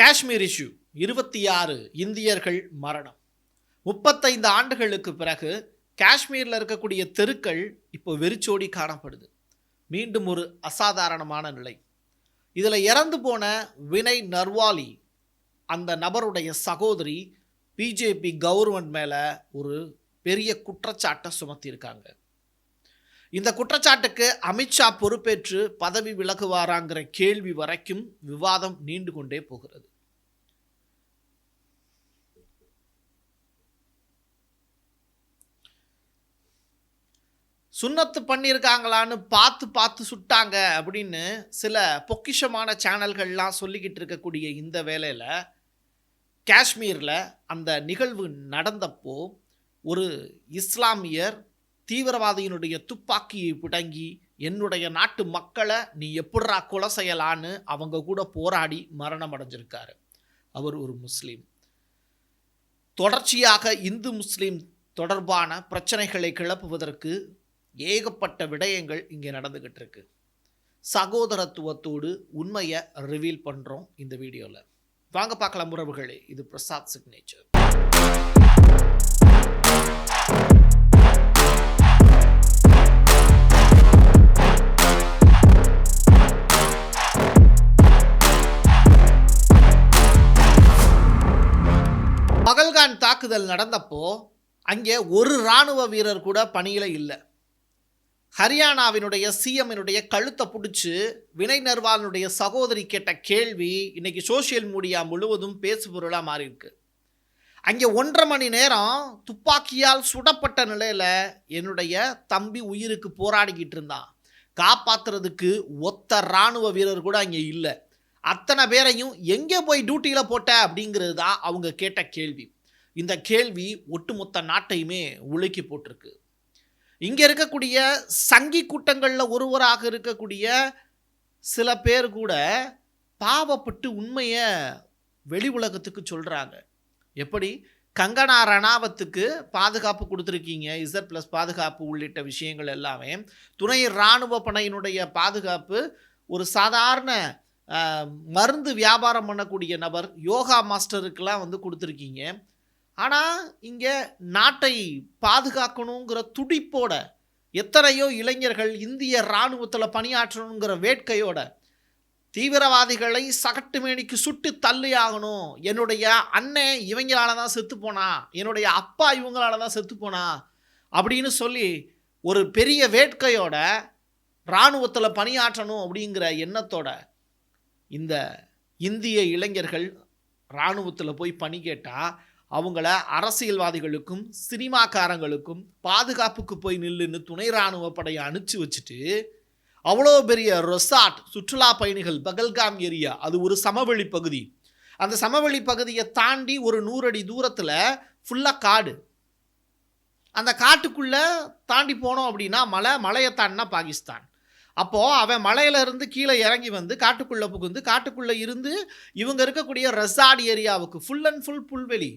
Kashmir issue இருபத்தி ஆறு இந்தியர்கள் மரணம். முப்பத்தைந்து ஆண்டுகளுக்கு பிறகு காஷ்மீரில் இருக்கக்கூடிய தெருக்கள் இப்போ வெறிச்சோடி காணப்படுது. மீண்டும் ஒரு அசாதாரணமான நிலை. இதில் இறந்து போன வினய் நர்வாலி அந்த நபருடைய சகோதரி பிஜேபி கவர்மெண்ட் மேலே ஒரு பெரிய குற்றச்சாட்டை சுமத்தியிருக்காங்க. இந்த குற்றச்சாட்டுக்கு அமித்ஷா பொறுப்பேற்று பதவி விலகுவாராங்கிற கேள்வி வரைக்கும் விவாதம் நீண்டு கொண்டே போகிறது. சுண்ணத்து பண்ணியிருக்காங்களான்னு பார்த்து பார்த்து சுட்டாங்க அப்படின்னு சில பொக்கிஷமான சேனல்கள்லாம் சொல்லிக்கிட்டு இருக்கக்கூடிய இந்த வேலையில் காஷ்மீரில் அந்த நிகழ்வு நடந்தப்போ ஒரு இஸ்லாமியர் தீவிரவாதியினுடைய துப்பாக்கியை பிடங்கி என்னுடைய நாட்டு மக்களை நீ எப்படா கொலை செய்யலான்னு அவங்க கூட போராடி மரணம் அடைஞ்சிருக்காரு. அவர் ஒரு முஸ்லீம். தொடர்ச்சியாக இந்து முஸ்லீம் தொடர்பான பிரச்சனைகளை கிளப்புவதற்கு ஏகப்பட்ட விடயங்கள் இங்கே நடந்துக்கிட்டு இருக்கு. சகோதரத்துவத்தோடு உண்மையை ரிவீல் பண்ணுறோம் இந்த வீடியோவில் வாங்க பார்க்கலாம் உறவுகளே இது பிரசாத் சிக்னேச்சர் நடந்தப்போ அங்கே ஒரு இராணுவ வீரர் கூட பணியில் இல்லை. ஹரியானாவினுடைய சிஎம்மினுடைய கழுத்தை பிடிச்சி வினய் நர்வாலினுடைய சகோதரி கேட்ட கேள்வி இன்னைக்கு சோஷியல் மீடியா முழுவதும் பேசு பொருளாக மாறியிருக்கு. அங்கே ஒன்றரை மணி நேரம் துப்பாக்கியால் சுடப்பட்ட நிலையில் என்னுடைய தம்பி உயிருக்கு போராடிக்கிட்டு இருந்தான். காப்பாத்துறதுக்கு ஒத்த இராணுவ வீரர் கூட அங்கே இல்லை. அத்தனை பேரையும் எங்கே போய் டியூட்டியில் போட்ட அப்படிங்கிறது தான் அவங்க கேட்ட கேள்வி. இந்த கேள்வி ஒட்டுமொத்த நாட்டையுமே உலுக்கி போட்டிருக்கு. இங்கே இருக்கக்கூடிய சங்கி கூட்டங்களில் ஒருவராக இருக்கக்கூடிய சில பேர் கூட பாவப்பட்டு உண்மையை வெளி உலகத்துக்கு சொல்கிறாங்க எப்படி? கங்கனா ரணாவத்துக்கு பாதுகாப்பு கொடுத்துருக்கீங்க. இசட் ப்ளஸ் பாதுகாப்பு உள்ளிட்ட விஷயங்கள் எல்லாமே. துணை இராணுவ பணையினுடைய பாதுகாப்பு ஒரு சாதாரண மருந்து வியாபாரம் பண்ணக்கூடிய நபர் யோகா மாஸ்டருக்கெல்லாம் வந்து கொடுத்துருக்கீங்க. ஆனால் இங்கே நாட்டை பாதுகாக்கணுங்கிற துடிப்போட எத்தனையோ இளைஞர்கள் இந்திய இராணுவத்தில் பணியாற்றணுங்கிற வேட்கையோட தீவிரவாதிகளை சகட்டு மேனிக்கு சுட்டு தள்ளி ஆகணும். என்னுடைய அண்ணன் இவங்களால தான் செத்து போனா என்னுடைய அப்பா இவங்களால தான் செத்து போனா அப்படின்னு சொல்லி ஒரு பெரிய வேட்கையோட இராணுவத்தில் பணியாற்றணும் அப்படிங்கிற எண்ணத்தோட இந்த இந்திய இளைஞர்கள் இராணுவத்தில் போய் பணி கேட்டால் அவங்கள அரசியல்வாதிகளுக்கும் சினிமாக்காரங்களுக்கும் பாதுகாப்புக்கு போய் நில்லுன்னு துணை இராணுவ படையை அனுப்பிச்சி வச்சுட்டு அவ்வளோ பெரிய ரெசார்ட் சுற்றுலா பயணிகள் பகல்காம் ஏரியா அது ஒரு சமவெளி பகுதி. அந்த சமவெளி பகுதியை தாண்டி ஒரு நூறடி தூரத்தில் ஃபுல்லாக காடு. அந்த காட்டுக்குள்ளே தாண்டி போனோம் அப்படின்னா மலை மலையை தாண்டினா பாகிஸ்தான். அப்போது அவன் மலையில இருந்து கீழே இறங்கி வந்து காட்டுக்குள்ளே புகுந்து காட்டுக்குள்ளே இருந்து இவங்க இருக்கக்கூடிய ரெசார்ட் ஏரியாவுக்கு ஃபுல் அண்ட் ஃபுல் புல்வெளி.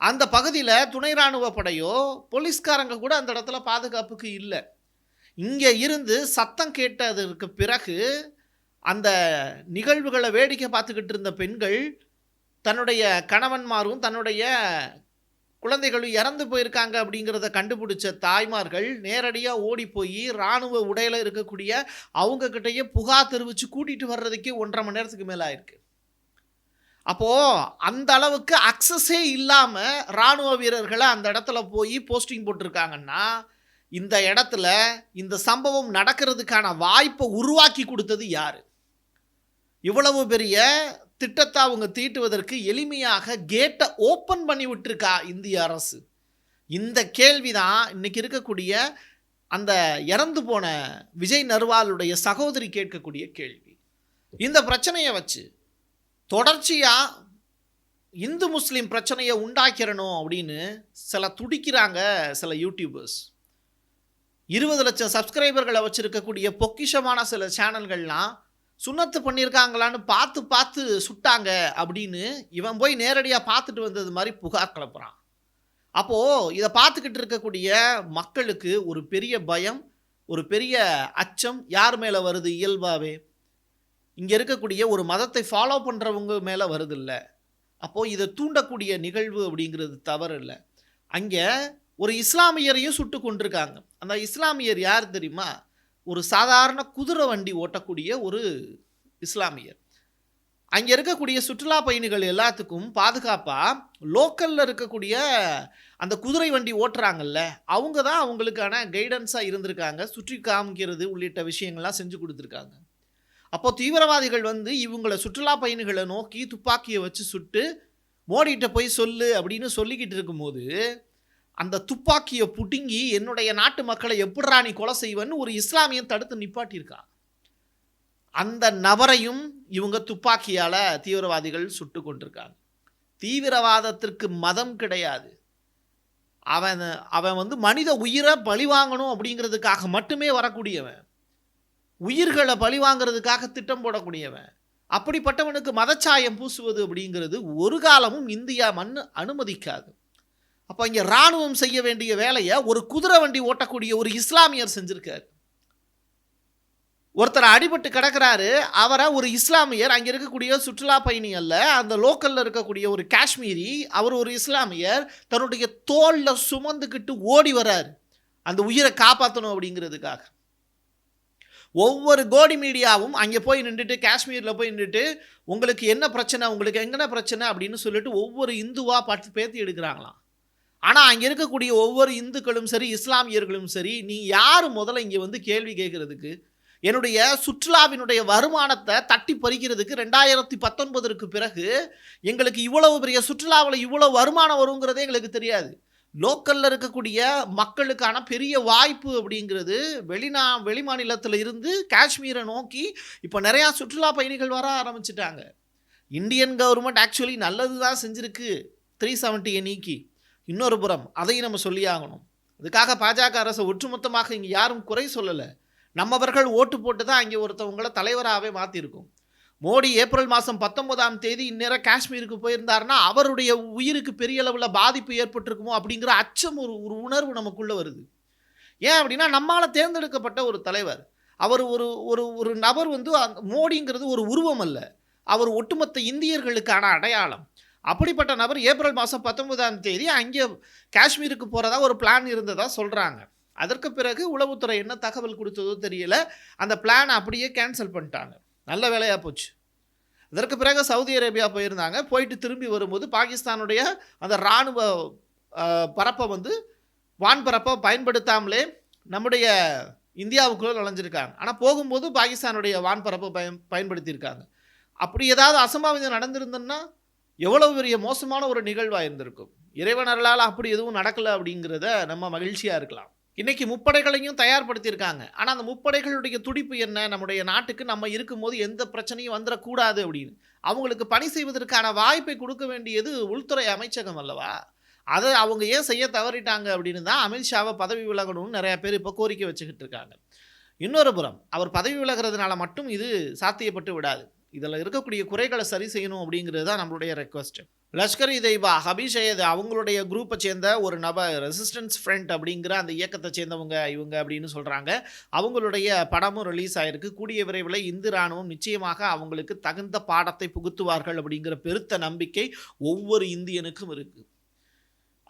அந்த பகுதியில் துணை இராணுவ படையோ போலீஸ்காரங்க கூட அந்த இடத்துல பாதுகாப்புக்கு இல்லை. இங்கே இருந்து சத்தம் கேட்டதற்கு பிறகு அந்த நிகழ்வுகளை வேடிக்கை பார்த்துக்கிட்டு இருந்த பெண்கள் தன்னுடைய கணவன்மாரும் தன்னுடைய குழந்தைகளும் இறந்து போயிருக்காங்க அப்படிங்கிறத கண்டுபிடிச்ச தாய்மார்கள் நேரடியாக ஓடி போய் இராணுவ உடையில் இருக்கக்கூடிய அவங்கக்கிட்டேயே புகார் தெரிவித்து கூட்டிகிட்டு வர்றதுக்கே ஒன்றரை மணி நேரத்துக்கு மேலே ஆயிருக்கு. அப்போது அந்த அளவுக்கு அக்சஸே இல்லாமல் இராணுவ வீரர்களை அந்த இடத்துல போய் போஸ்டிங் போட்டிருக்காங்கன்னா இந்த இடத்துல இந்த சம்பவம் நடக்கிறதுக்கான வாய்ப்பை உருவாக்கி கொடுத்தது யார்? இவ்வளவு பெரிய திட்டத்தை அவங்க தீட்டுவதற்கு எளிமையாக கேட்டை ஓப்பன் பண்ணி விட்டுருக்கா இந்திய அரசு? இந்த கேள்வி தான் இன்னைக்கு இருக்கக்கூடிய அந்த இறந்து போன விஜய் நர்வாலுடைய சகோதரி கேட்கக்கூடிய கேள்வி. இந்த பிரச்சனையை வச்சு தொடர்ச்சியாக இந்து முஸ்லீம் பிரச்சனையை உண்டாக்கிறணும் அப்படின்னு சில துடிக்கிறாங்க சில யூடியூபர்ஸ் இருபது லட்சம் சப்ஸ்கிரைபர்களை வச்சுருக்கக்கூடிய பொக்கிஷமான சில சேனல்கள்லாம் சுண்ணத்து பண்ணியிருக்காங்களான்னு பார்த்து பார்த்து சுட்டாங்க அப்படின்னு இவன் போய் நேரடியாக பார்த்துட்டு வந்தது மாதிரி புகார் கிளப்புறான். அப்போது இதை பார்த்துக்கிட்டு இருக்கக்கூடிய மக்களுக்கு ஒரு பெரிய பயம் ஒரு பெரிய அச்சம் யார் மேலே வருது இயல்பாகவே இங்கே இருக்கக்கூடிய ஒரு மதத்தை ஃபாலோ பண்ணுறவங்க மேலே வருதில்ல. அப்போது இதை தூண்டக்கூடிய நிகழ்வு அப்படிங்கிறது தவறு இல்லை அங்கே ஒரு இஸ்லாமியரையும் சுட்டு கொண்டிருக்காங்க அந்த இஸ்லாமியர் யார் தெரியுமா? ஒரு சாதாரண குதிரை வண்டி ஓட்டக்கூடிய ஒரு இஸ்லாமியர். அங்கே இருக்கக்கூடிய சுற்றுலா பயணிகள் எல்லாத்துக்கும் பாதுகாப்பாக லோக்கலில் இருக்கக்கூடிய அந்த குதிரை வண்டி ஓட்டுறாங்கல்ல அவங்க தான் அவங்களுக்கான கைடன்ஸாக இருந்திருக்காங்க. சுற்றி காமிக்கிறது உள்ளிட்ட விஷயங்கள்லாம் செஞ்சு கொடுத்துருக்காங்க. அப்போ தீவிரவாதிகள் வந்து இவங்களை சுற்றுலா பயணிகளை நோக்கி துப்பாக்கியை வச்சு சுட்டு மோடிகிட்ட போய் சொல்லு அப்படின்னு சொல்லிக்கிட்டு இருக்கும்போது அந்த துப்பாக்கியை புடுங்கி என்னுடைய நாட்டு மக்களை எப்படிரா நீ கொலை செய்வன்னு ஒரு இஸ்லாமியன் தடுத்து நிப்பாட்டியிருக்கான் அந்த நபரையும் இவங்க துப்பாக்கியால் தீவிரவாதிகள் சுட்டு கொண்டிருக்காங்க. தீவிரவாதத்திற்கு மதம் கிடையாது. அவன் அவன் வந்து மனித உயிரை பழி வாங்கணும் அப்படிங்கிறதுக்காக மட்டுமே வரக்கூடியவன். உயிர்களை பழி வாங்கிறதுக்காக திட்டம் போடக்கூடியவன். அப்படிப்பட்டவனுக்கு மதச்சாயம் பூசுவது அப்படிங்கிறது ஒரு காலமும் இந்தியா மண் அனுமதிக்காது. அப்போ இங்கே இராணுவம் செய்ய வேண்டிய வேலையை ஒரு குதிரை வண்டி ஓட்டக்கூடிய ஒரு இஸ்லாமியர் செஞ்சுருக்கார். ஒருத்தர் அடிபட்டு கிடக்கிறாரு. அவரை ஒரு இஸ்லாமியர் அங்கே இருக்கக்கூடிய சுற்றுலா பயணி அல்ல அந்த லோக்கலில் இருக்கக்கூடிய ஒரு காஷ்மீரி அவர் ஒரு இஸ்லாமியர் தன்னுடைய தோளில் சுமந்துக்கிட்டு ஓடி வர்றார். அந்த உயிரை காப்பாற்றணும் அப்படிங்கிறதுக்காக. ஒவ்வொரு கோடி மீடியாவும் அங்கே போய் நின்றுட்டு காஷ்மீரில் போய் நின்றுட்டு உங்களுக்கு என்ன பிரச்சனை உங்களுக்கு எங்கன பிரச்சனை அப்படின்னு சொல்லிட்டு ஒவ்வொரு இந்துவாக பார்த்து பேத்தி எடுக்கிறாங்களாம். ஆனால் அங்கே இருக்கக்கூடிய ஒவ்வொரு இந்துக்களும் சரி இஸ்லாமியர்களும் சரி நீ யார் முதல்ல இங்கே வந்து கேள்வி கேட்குறதுக்கு? என்னுடைய சுற்றுலாவினுடைய வருமானத்தை தட்டி பறிக்கிறதுக்கு ரெண்டாயிரத்தி பத்தொன்பதற்கு பிறகு எங்களுக்கு இவ்வளவு பெரிய சுற்றுலாவில் இவ்வளோ வருமானம் வருங்கிறதே எங்களுக்கு தெரியாது. லோக்கலில் இருக்கக்கூடிய மக்களுக்கான பெரிய வாய்ப்பு அப்படிங்கிறது வெளிநா வெளிமாநிலத்தில் இருந்து காஷ்மீரை நோக்கி இப்போ நிறையா சுற்றுலா பயணிகள் வர ஆரம்பிச்சிட்டாங்க. இந்தியன் கவர்மெண்ட் ஆக்சுவலி நல்லது தான் செஞ்சுருக்கு. த்ரீ செவன்ட்டியை நீக்கி. இன்னொரு புறம் அதையும் நம்ம சொல்லி ஆகணும். அதுக்காக பாஜக அரசு ஒட்டுமொத்தமாக இங்கே யாரும் குறை சொல்லலை. நம்மவர்கள் ஓட்டு போட்டு தான் அங்கே ஒருத்தவங்களை தலைவராகவே மாற்றிருக்கோம் மோடி ஏப்ரல் மாதம் பத்தொன்பதாம் தேதி இந்நேரம் காஷ்மீருக்கு போயிருந்தாருன்னா அவருடைய உயிருக்கு பெரிய அளவில் பாதிப்பு ஏற்பட்டிருக்குமோ அப்படிங்கிற அச்சம் ஒரு ஒரு உணர்வு நமக்குள்ளே வருது. ஏன் அப்படின்னா நம்மால் தேர்ந்தெடுக்கப்பட்ட ஒரு தலைவர் அவர் ஒரு ஒரு ஒரு நபர் வந்து மோடிங்கிறது ஒரு உருவம் அல்ல. அவர் ஒட்டுமொத்த இந்தியர்களுக்கான அடையாளம். அப்படிப்பட்ட நபர் ஏப்ரல் மாதம் பத்தொன்பதாம் தேதி அங்கே காஷ்மீருக்கு போகிறதா ஒரு பிளான் இருந்ததா சொல்கிறாங்க அதற்கு பிறகு உளவுத்துறை என்ன தகவல் கொடுத்ததோ தெரியல. அந்த பிளான் அப்படியே கேன்சல் பண்ணிட்டாங்க. நல்ல வேலையாக போச்சு. அதற்கு பிறகு சவுதி அரேபியா போயிருந்தாங்க. போயிட்டு திரும்பி வரும்போது பாகிஸ்தானுடைய அந்த இராணுவ பரப்பை வந்து வான்பரப்பை பயன்படுத்தாமலே நம்முடைய இந்தியாவுக்குள்ளே நுழைஞ்சிருக்காங்க. ஆனால் போகும்போது பாகிஸ்தானுடைய வான்பரப்பை பயன் பயன்படுத்தியிருக்காங்க. அப்படி ஏதாவது அசம்பாவிதம் நடந்திருந்ததுன்னா எவ்வளவு பெரிய மோசமான ஒரு நிகழ்வாக இருந்திருக்கும். இறைவனர்களால் அப்படி எதுவும் நடக்கலை அப்படிங்கிறத நம்ம மகிழ்ச்சியாக இருக்கலாம். இன்றைக்கி முப்படைகளையும் தயார்படுத்தியிருக்காங்க. ஆனால் அந்த முப்படைகளுடைய துடிப்பு என்ன? நம்முடைய நாட்டுக்கு நம்ம இருக்கும்போது எந்த பிரச்சனையும் வந்துடக்கூடாது அப்படின்னு. அவங்களுக்கு பணி செய்வதற்கான வாய்ப்பை கொடுக்க வேண்டியது உள்துறை அமைச்சகம் அல்லவா? அதை அவங்க ஏன் செய்ய தவறிட்டாங்க அப்படின்னு தான் அமித்ஷாவை பதவி விலகணும்னு நிறையா பேர் இப்போ கோரிக்கை வச்சுக்கிட்டு இருக்காங்க. இன்னொரு புறம் அவர் பதவி விலகிறதுனால மட்டும் இது சாத்தியப்பட்டு விடாது. இதில் இருக்கக்கூடிய குறைகளை சரி செய்யணும் அப்படிங்கிறது தான் நம்மளுடைய ரெக்வஸ்ட்டு லஷ்கர் இ தெய்வா அவங்களுடைய குரூப்பை சேர்ந்த ஒரு நபர் ரெசிஸ்டன்ஸ் ஃப்ரண்ட் அப்படிங்கிற அந்த இயக்கத்தை சேர்ந்தவங்க இவங்க அப்படின்னு சொல்கிறாங்க அவங்களுடைய படமும் ரிலீஸ் ஆகிருக்கு கூடிய விரைவில் இந்து ராணுவம் நிச்சயமாக அவங்களுக்கு தகுந்த பாடத்தை புகுத்துவார்கள் அப்படிங்கிற பெருத்த நம்பிக்கை ஒவ்வொரு இந்தியனுக்கும் இருக்குது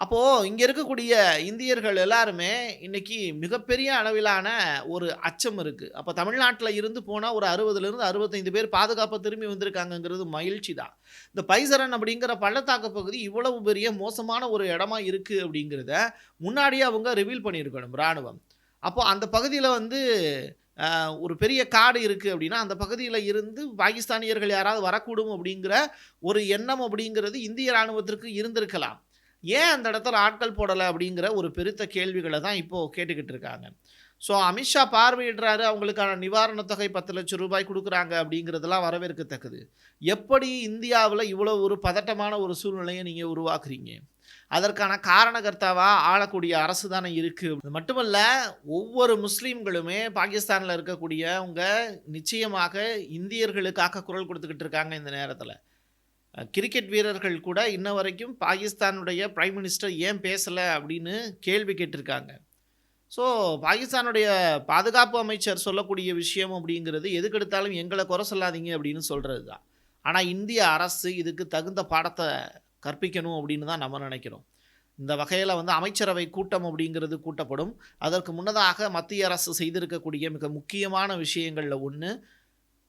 அப்போது இங்கே இருக்கக்கூடிய இந்தியர்கள் எல்லாருமே இன்றைக்கி மிகப்பெரிய அளவிலான ஒரு அச்சம் இருக்குது அப்போ தமிழ்நாட்டில் இருந்து போனால் ஒரு அறுபதுலேருந்து அறுபத்தைந்து பேர் பாதுகாப்பாக திரும்பி வந்திருக்காங்கங்கிறது மகிழ்ச்சி தான். இந்த பைசரன் அப்படிங்கிற பள்ளத்தாக்கு பகுதி இவ்வளவு பெரிய மோசமான ஒரு இடமா இருக்குது அப்படிங்கிறத முன்னாடியே அவங்க ரிவீல் பண்ணியிருக்கணும் இராணுவம். அப்போ அந்த பகுதியில் வந்து ஒரு பெரிய காடு இருக்குது அப்படின்னா அந்த பகுதியில் இருந்து பாகிஸ்தானியர்கள் யாராவது வரக்கூடும் அப்படிங்கிற ஒரு எண்ணம் அப்படிங்கிறது இந்திய இராணுவத்திற்கு இருந்திருக்கலாம். ஏன் அந்த இடத்துல ஆட்கள் போடலை அப்படிங்கிற ஒரு பெருத்த கேள்விகளை தான் இப்போது கேட்டுக்கிட்டு இருக்காங்க. ஸோ அமித்ஷா பார்வையிடுறாரு அவங்களுக்கான நிவாரணத் தொகை பத்து லட்சம் ரூபாய் கொடுக்குறாங்க அப்படிங்கிறதெல்லாம் வரவேற்கத்தக்கது. எப்படி இந்தியாவில் இவ்வளோ ஒரு பதட்டமான ஒரு சூழ்நிலையை நீங்கள் உருவாக்குறீங்க? அதற்கான காரணகர்த்தாவாக ஆளக்கூடிய அரசு தானே இருக்குது அது மட்டுமல்ல ஒவ்வொரு முஸ்லீம்களுமே பாகிஸ்தானில் இருக்கக்கூடியவங்க நிச்சயமாக இந்தியர்களுக்காக குரல் கொடுத்துக்கிட்டு இருக்காங்க இந்த நேரத்தில். கிரிக்கெட் வீரர்கள் கூட இன்ன வரைக்கும் பாகிஸ்தானுடைய பிரைம் மினிஸ்டர் ஏன் பேசலை அப்படின்னு கேள்வி கேட்டிருக்காங்க. ஸோ பாகிஸ்தானுடைய பாதுகாப்பு அமைச்சர் சொல்லக்கூடிய விஷயம் அப்படிங்கிறது எதுக்கெடுத்தாலும் எங்களை குறை சொல்லாதீங்க அப்படின்னு சொல்கிறது தான் ஆனால் இந்திய அரசு இதுக்கு தகுந்த பாடத்தை கற்பிக்கணும் அப்படின்னு தான் நம்ம நினைக்கிறோம். இந்த வகையில் வந்து அமைச்சரவை கூட்டம் அப்படிங்கிறது கூட்டப்படும். அதற்கு முன்னதாக மத்திய அரசு செய்திருக்கக்கூடிய மிக முக்கியமான விஷயங்களில் ஒன்று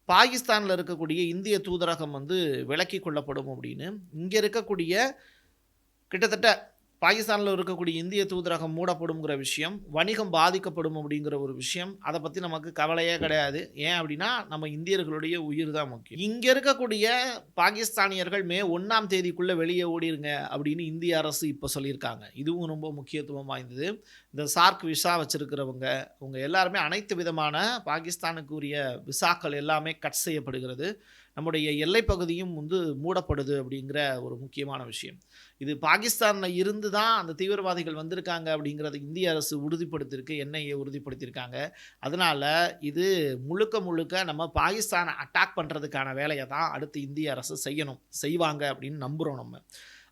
பாகிஸ்தானில் இருக்கக்கூடிய இந்திய தூதரகம் வந்து விலக்கி கொள்ளப்படும் அப்படின்னு. இங்கே இருக்கக்கூடிய கிட்டத்தட்ட பாகிஸ்தானில் இருக்கக்கூடிய இந்திய தூதரகம் மூடப்படுங்கிற விஷயம் வணிகம் பாதிக்கப்படும் அப்படிங்கிற ஒரு விஷயம் அதை பற்றி நமக்கு கவலையே கிடையாது. ஏன் அப்படின்னா நம்ம இந்தியர்களுடைய உயிர் தான் முக்கியம். இங்கே இருக்கக்கூடிய பாகிஸ்தானியர்கள் மே ஒன்றாம் தேதிக்குள்ளே வெளியே ஓடிருங்க அப்படின்னு இந்திய அரசு இப்போ சொல்லியிருக்காங்க. இதுவும் ரொம்ப முக்கியத்துவம் வாய்ந்தது. இந்த சார்க் விசா வச்சுருக்கிறவங்க அவங்க எல்லாருமே அனைத்து விதமான பாகிஸ்தானுக்குரிய விசாக்கள் எல்லாமே கட் செய்யப்படுகிறது. நம்முடைய எல்லை பகுதியும் வந்து மூடப்படுது அப்படிங்கிற ஒரு முக்கியமான விஷயம். இது பாகிஸ்தானில் இருந்து தான் அந்த தீவிரவாதிகள் வந்திருக்காங்க அப்படிங்கிறத இந்திய அரசு உறுதிப்படுத்தியிருக்கு என்ஐஏ உறுதிப்படுத்தியிருக்காங்க. அதனால் இது முழுக்க முழுக்க நம்ம பாகிஸ்தானை அட்டாக் பண்ணுறதுக்கான வேலையை தான் அடுத்து இந்திய அரசு செய்யணும் செய்வாங்க அப்படின்னு நம்புகிறோம் நம்ம.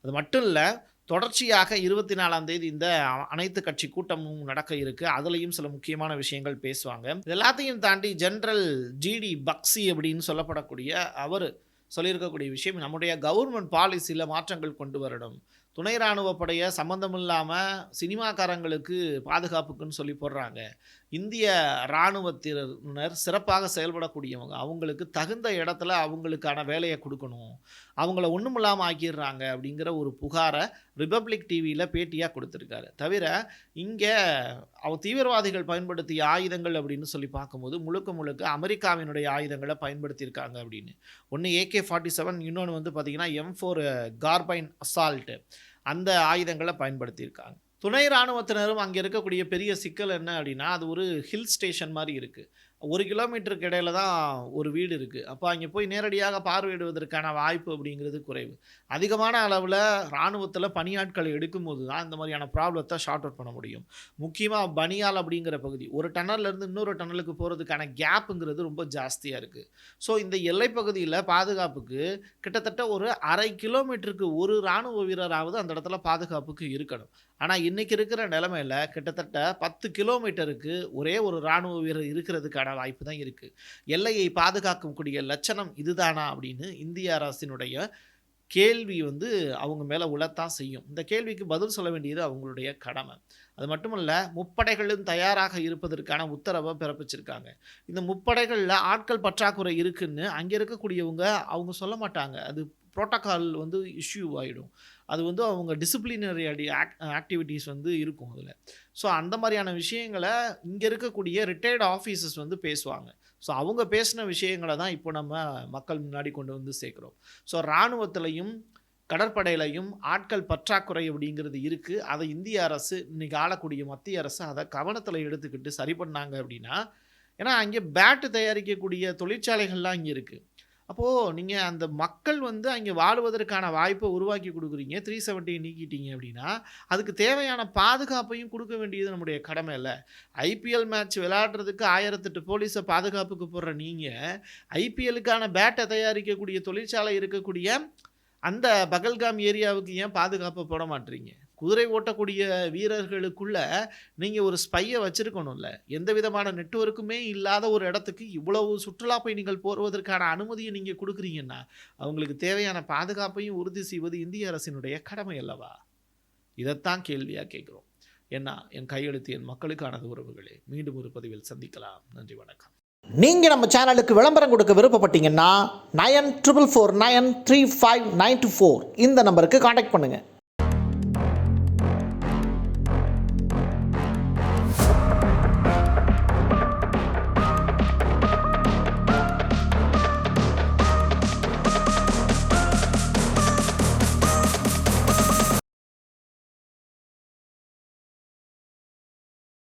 அது மட்டும் இல்லை தொடர்ச்சியாக இருபத்தி நாலாம் தேதி இந்த அனைத்து கட்சி கூட்டமும் நடக்க இருக்கு. அதுலேயும் சில முக்கியமான விஷயங்கள் பேசுவாங்க. இது எல்லாத்தையும் தாண்டி ஜென்ரல் ஜிடி பக்சி அப்படின்னு சொல்லப்படக்கூடிய அவர் சொல்லியிருக்கக்கூடிய விஷயம் நம்முடைய கவர்மெண்ட் பாலிசியில் மாற்றங்கள் கொண்டு வரணும். துணை இராணுவ சம்மந்தமில்லாமல் சம்மந்தம் இல்லாமல் சினிமாக்காரங்களுக்கு பாதுகாப்புக்குன்னு சொல்லி போடுறாங்க. இந்திய இராணுவத்தினர் சிறப்பாக செயல்படக்கூடியவங்க. அவங்களுக்கு தகுந்த இடத்துல அவங்களுக்கான வேலையை கொடுக்கணும். அவங்கள ஒன்றும் இல்லாமல் ஆக்கிடுறாங்க அப்படிங்கிற ஒரு புகாரை ரிபப்ளிக் டிவியில் பேட்டியாக கொடுத்துருக்காரு. தவிர இங்கே அவ தீவிரவாதிகள் பயன்படுத்திய ஆயுதங்கள் அப்படின்னு சொல்லி பார்க்கும்போது முழுக்க முழுக்க அமெரிக்காவினுடைய ஆயுதங்களை பயன்படுத்தியிருக்காங்க அப்படின்னு. ஒன்று ஏகே ஃபார்ட்டி செவன் இன்னொன்று வந்து பார்த்திங்கன்னா எம் ஃபோர் கார்பைன் அசால்ட்டு அந்த ஆயுதங்களை பயன்படுத்தியிருக்காங்க. துணை இராணுவத்தினரும் அங்கே இருக்கக்கூடிய பெரிய சிக்கல் என்ன அப்படின்னா அது ஒரு ஹில் ஸ்டேஷன் மாதிரி இருக்குது ஒரு கிலோமீட்டருக்கு இடையில தான் ஒரு வீடு இருக்குது அப்போ அங்கே போய் நேரடியாக பார்வையிடுவதற்கான வாய்ப்பு அப்படிங்கிறது குறைவு. அதிகமான அளவில் இராணுவத்தில் பணியாட்களை எடுக்கும்போது தான் இந்த மாதிரியான ப்ராப்ளத்தை ஷார்ட் அவுட் பண்ண முடியும். முக்கியமாக பனியால் அப்படிங்கிற பகுதி. ஒரு டன்னல்லேருந்து இன்னொரு டன்னலுக்கு போகிறதுக்கான கேப்புங்கிறது ரொம்ப ஜாஸ்தியாக இருக்குது ஸோ இந்த எல்லைப்பகுதியில் பாதுகாப்புக்கு கிட்டத்தட்ட ஒரு அரை கிலோமீட்டருக்கு ஒரு இராணுவ வீரராவது அந்த இடத்துல பாதுகாப்புக்கு இருக்கணும். ஆனால் இன்றைக்கி இருக்கிற நிலமையில கிட்டத்தட்ட பத்து கிலோமீட்டருக்கு ஒரே ஒரு இராணுவ வீரர் இருக்கிறதுக்கான வாய்ப்பு தான் இருக்குது எல்லையை பாதுகாக்கக்கூடிய லட்சணம் இதுதானா அப்படின்னு இந்திய அரசினுடைய கேள்வி வந்து அவங்க மேலே உளத்தான் செய்யும். இந்த கேள்விக்கு பதில் சொல்ல வேண்டியது அவங்களுடைய கடமை. அது மட்டுமல்ல முப்படைகளும் தயாராக இருப்பதற்கான உத்தரவை பிறப்பிச்சிருக்காங்க. இந்த முப்படைகளில் ஆட்கள் பற்றாக்குறை இருக்குன்னு அங்கே இருக்கக்கூடியவங்க அவங்க சொல்ல மாட்டாங்க. அது புரோட்டோக்கால் வந்து இஷ்யூ ஆகிடும் அது வந்து அவங்க டிசிப்ளினரி அடி ஆக்டிவிட்டீஸ் வந்து இருக்கும் அதில். ஸோ அந்த மாதிரியான விஷயங்களை இங்கே இருக்கக்கூடிய ரிட்டையர்டு ஆஃபீஸர்ஸ் வந்து பேசுவாங்க. ஸோ அவங்க பேசின விஷயங்களை தான் இப்போ நம்ம மக்கள் முன்னாடி கொண்டு வந்து சேர்க்குறோம். ஸோ இராணுவத்திலையும் கடற்படையிலையும் ஆட்கள் பற்றாக்குறை அப்படிங்கிறது இருக்குது அதை இந்திய அரசு இன்றைக்கி ஆளக்கூடிய மத்திய அரசு அதை கவனத்தில் எடுத்துக்கிட்டு சரி பண்ணாங்க அப்படின்னா ஏன்னா அங்கே பேட்டு தயாரிக்கக்கூடிய தொழிற்சாலைகள்லாம் இங்கே இருக்குது அப்போது நீங்கள் அந்த மக்கள் வந்து அங்கே வாழுவதற்கான வாய்ப்பை உருவாக்கி கொடுக்குறீங்க. த்ரீ செவன்ட்டியை நீக்கிட்டீங்க அப்படின்னா அதுக்கு தேவையான பாதுகாப்பையும் கொடுக்க வேண்டியது நம்முடைய கடமை இல்லை. ஐபிஎல் மேட்ச் விளையாடுறதுக்கு ஆயிரத்தெட்டு போலீஸை பாதுகாப்புக்கு போடுற நீங்கள் ஐபிஎல்லுக்கான பேட்டை தயாரிக்கக்கூடிய தொழிற்சாலை இருக்கக்கூடிய அந்த பகல்காம் ஏரியாவுக்கு ஏன் பாதுகாப்பை போட மாட்டீங்க? குதிரை ஓட்டக்கூடிய வீரர்களுக்குள்ள நீங்கள் ஒரு ஸ்பையை வச்சுருக்கணும்ல. எந்த விதமான நெட்வொர்க்குமே இல்லாத ஒரு இடத்துக்கு இவ்வளவு சுற்றுலா பயணிகள் போடுவதற்கான அனுமதியை நீங்கள் கொடுக்குறீங்கன்னா அவங்களுக்கு தேவையான பாதுகாப்பையும் உறுதி செய்வது இந்திய அரசினுடைய கடமை அல்லவா? இதைத்தான் கேள்வியாக கேட்குறோம். ஏன்னா என் கையெழுத்து என் மக்களுக்கானது உறவுகளே. மீண்டும் ஒரு பதிவில் சந்திக்கலாம். நன்றி வணக்கம். நீங்கள் நம்ம சேனலுக்கு விளம்பரம் கொடுக்க விருப்பப்பட்டீங்கன்னா nine triple four nine three five nine two four இந்த நம்பருக்கு காண்டாக்ட் பண்ணுங்கள்